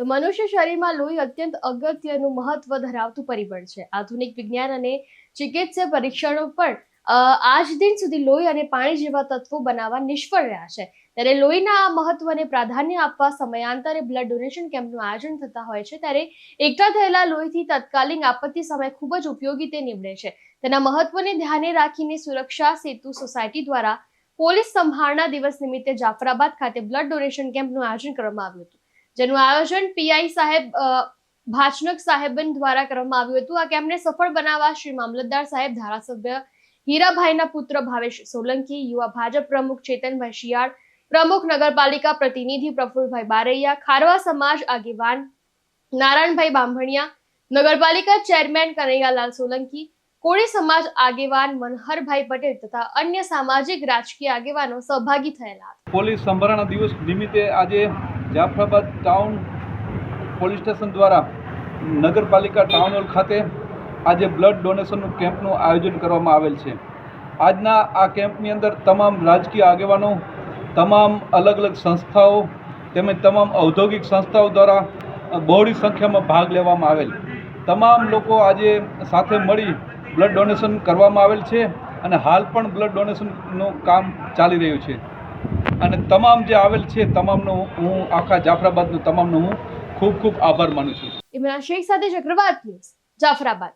તો મનુષ્ય શરીરમાં લોહી અત્યંત અગત્યનું મહત્વ ધરાવતું પરિબળ છે. આધુનિક વિજ્ઞાન અને ચિકિત્સા પરીક્ષણો પણ આજ દિન સુધી લોહી અને પાણી જેવા તત્વો બનાવવા નિષ્ફળ રહ્યા છે. ત્યારે લોહીના આ મહત્વને પ્રાધાન્ય આપવા સમયાંતરે બ્લડ ડોનેશન કેમ્પનું આયોજન થતા હોય છે, ત્યારે એકઠા થયેલા લોહીથી તત્કાલીન આપત્તિ સમયે ખૂબ જ ઉપયોગી તે નીવડે છે. તેના મહત્વને ધ્યાને રાખીને સુરક્ષા સેતુ સોસાયટી દ્વારા પોલીસ સંભાળના દિવસ નિમિત્તે જાફરાબાદ ખાતે બ્લડ ડોનેશન કેમ્પનું આયોજન કરવામાં આવ્યું હતું. જેનું આયોજન પીઆઈ સાહેબ અ, ભાચનક સાહેબન દ્વારા કરવામાં આવ્યું હતું. આ કેમ્પને સફળ બનાવવા શ્રી મામલતદાર સાહેબ ધારાસભ્ય હીરાભાઈના પુત્ર ભાવેશ સોલંકી યુવા ભાજપ પ્રમુખ ચેતનભાઈ શિયાળ પ્રમુખ નગરપાલિકા પ્રતિનિધિ પ્રફુલભાઈ બારૈયા ખારવા સમાજ આગેવાન નારાયણભાઈ બાંભણિયા નગરપાલિકા ચેરમેન કનૈયાલાલ સોલંકી કોળી સમાજ આગેવાન મનહરભાઈ પટેલ તથા અન્ય સામાજિક રાજકીય આગેવાનો સહભાગી થયેલા પોલીસ સંભારણા દિવસ નિમિત્તે આજે જાફરાબાદ ટાઉન પોલીસ સ્ટેશન દ્વારા નગરપાલિકા ટાઉન હોલ ખાતે આજે બ્લડ ડોનેશનનું કેમ્પનું આયોજન કરવામાં આવેલ છે. આજના આ કેમ્પની અંદર તમામ રાજકીય આગેવાનો, તમામ અલગ અલગ સંસ્થાઓ, તેમજ તમામ ઔદ્યોગિક સંસ્થાઓ દ્વારા બહોળી સંખ્યામાં ભાગ લેવામાં આવેલ. તમામ લોકો આજે સાથે મળી બ્લડ ડોનેશન કરવામાં આવેલ છે અને હાલ પણ બ્લડ ડોનેશનનું કામ ચાલી રહ્યું છે. અને તમામ જે આવેલ છે, તમામનો હું આખા જાફરાબાદનો તમામનો હું ખૂબ ખૂબ આભાર માનું છું. ઇમરાન શેખ સાથે ચક્રવાત ન્યૂઝ, જાફરાબાદ.